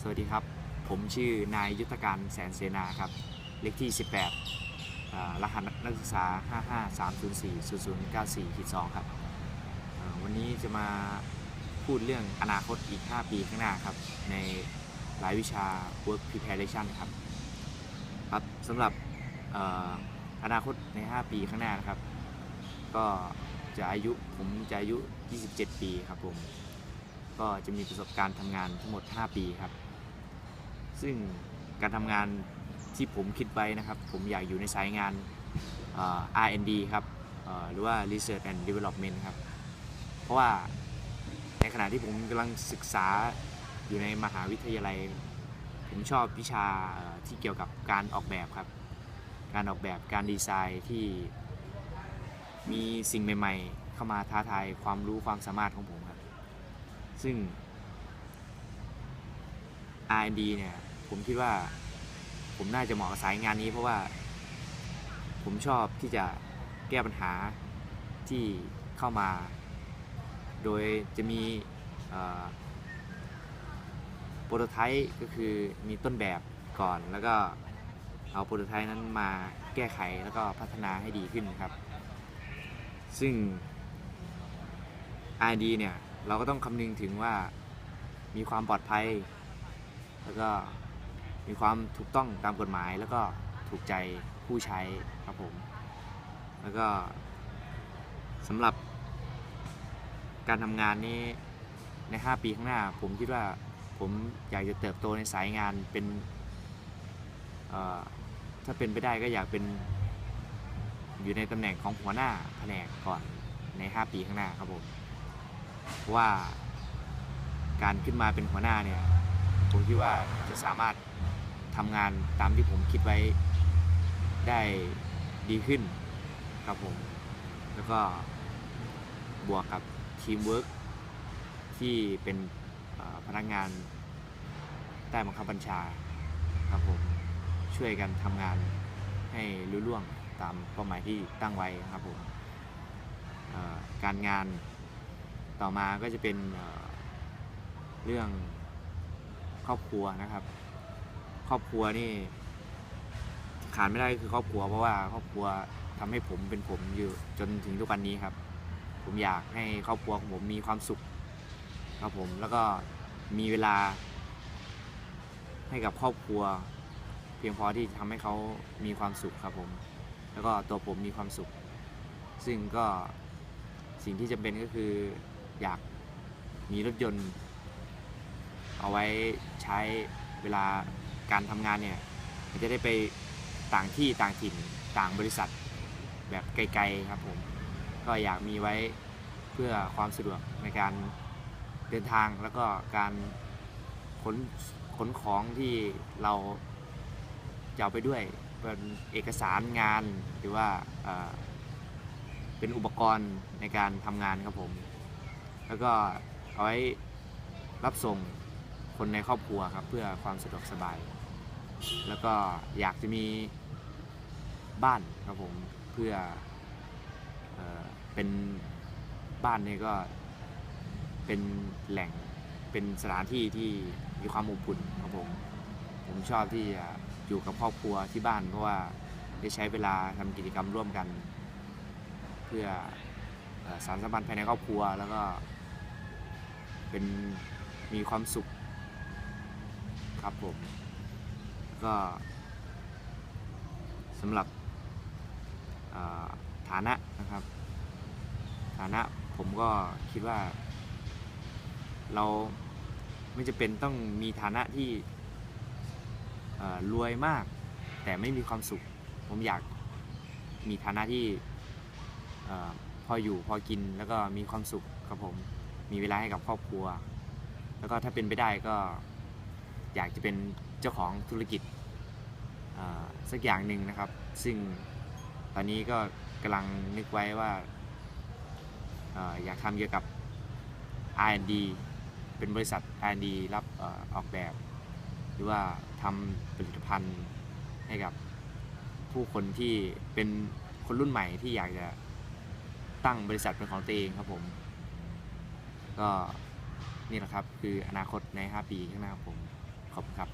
สวัสดีครับ ผมชื่อนายยุทธการแสนเสนาครับ เลขที่ 18 รหัสนักศึกษา 55304 0094 2 ครับ วันนี้จะมาพูดเรื่องอนาคตอีก 5 ปีข้างหน้าครับ ในรายวิชา work preparation ครับ ครับสำหรับเอ่ออนาคตใน 5 ปีข้างหน้านะครับ ก็จะอายุผมจะอายุ 27 ปีครับผม ก็จะมีประสบการณ์ทำงานทั้งหมด 5 ปีครับ ซึ่งการทำงานที่ผมคิดไว้นะครับ ผมอยากอยู่ในสายงาน R&D ครับหรือว่า Research and Development ครับ เพราะว่าในขณะที่ผมกำลังศึกษาอยู่ในมหาวิทยาลัย ผมชอบวิชาที่เกี่ยวกับการออกแบบครับ การออกแบบการดีไซน์ที่มีสิ่งใหม่ ๆ เข้ามาท้าทายความรู้ความสามารถของผมครับ ซึ่ง R&D เนี่ย ผมคิดว่า ผมน่าจะเหมาะกับสายงานนี้ เพราะว่า ผมชอบที่จะแก้ปัญหาที่เข้ามา โดยจะมีโปรโตไทป์ก็คือมีต้นแบบก่อนแล้วก็เอาโปรโตไทป์นั้นมาแก้ไขแล้วก็พัฒนาให้ดีขึ้นครับ ซึ่ง R&D เนี่ย เราก็ต้องคำนึงถึงว่ามีความปลอดภัย แล้วก็ มีความถูกต้องตามกฎหมาย แล้วก็ถูกใจผู้ใช้ครับผม แล้วก็สำหรับการทำงานนี้ใน 5 ปีข้างหน้า ผมคิดว่าผมอยากจะเติบโตในสายงานเป็นถ้าเป็นไปได้ก็อยากเป็นอยู่ในตำแหน่งของหัวหน้าแผนกก่อนใน 5 ปีข้างหน้าครับผมว่าการขึ้นมาเป็นหัวหน้าเนี่ย ผมคิดว่าจะสามารถ ทำงานตามที่ผมคิดไว้ได้ดีขึ้นครับผม แล้วก็บวกกับทีมเวิร์กที่เป็นพนักงานใต้บังคับบัญชาครับผม ช่วยกันทำงานให้รุ่ล่วงตามเป้าหมายที่ตั้งไว้ครับผมการงานต่อมาก็จะเป็นเรื่องครอบครัวนะครับ ครอบครัวนี่ขาดไม่ได้ก็คือครอบครัว เพราะว่าครอบครัวทำให้ผมเป็นผมอยู่จนถึงทุกวันนี้ครับ ผมอยากให้ครอบครัวของผมมีความสุข ครับผมแล้วก็มีเวลา ให้กับครอบครัว เพียงพอที่จะทำให้เขามีความสุขครับผม แล้วก็ตัวผมมีความสุข ซึ่งก็สิ่งที่จำเป็นก็คืออยากมีรถยนต์ เอาไว้ใช้เวลา การทำงานเนี่ยมันจะได้ไปต่างที่ต่างถิ่นต่างบริษัทแบบไกลๆครับผมก็อยากมีไว้เพื่อความสะดวกในการเดินทางแล้วก็การขนขนของที่เราจะเอาไปด้วยเป็นเอกสารงานหรือว่าเป็นอุปกรณ์ในการทำงานครับผม แล้วก็เอาไว้รับส่งคนในครอบครัวครับเพื่อความสะดวกสบาย แล้วก็อยากจะมีบ้านครับผมเพื่อเออเป็นบ้านเนี่ยก็เป็นแหล่งเป็นสถานที่ที่มีความอบอุ่นครับผมผมชอบที่จะอยู่กับครอบครัวที่บ้านเพราะว่าได้ใช้เวลาทำกิจกรรมร่วมกัน เพื่อเอ่อสารสัมพันธ์ภายในครอบครัวแล้วก็เป็นมีความสุขครับผม ก็สำหรับฐานะนะครับ ฐานะผมก็คิดว่า เราไม่จะเป็นต้องมีฐานะที่รวยมาก แต่ไม่มีความสุข ผมอยากมีฐานะที่พออยู่พอกินแล้วก็มีความสุขครับผมมีเวลาให้กับครอบครัว แล้วก็ถ้าเป็นไปได้ก็อยากจะเป็นเจ้าของธุรกิจ สักอย่างหนึ่งนะครับ ซึ่งตอนนี้ก็กำลังนึกไว้ว่าออยากทำเกี่ยวกับ R&D เป็นบริษัท R&D รับอออกแบบ หรือว่าทำผลิตภัณฑ์ให้กับผู้คนที่เป็นคนรุ่นใหม่ที่อยากจะตั้งบริษัทเป็นของตัวเองครับผม ก็นี่แหละครับคืออนาคตใน 5 ปีข้างหน้าผมขอบคุณครับ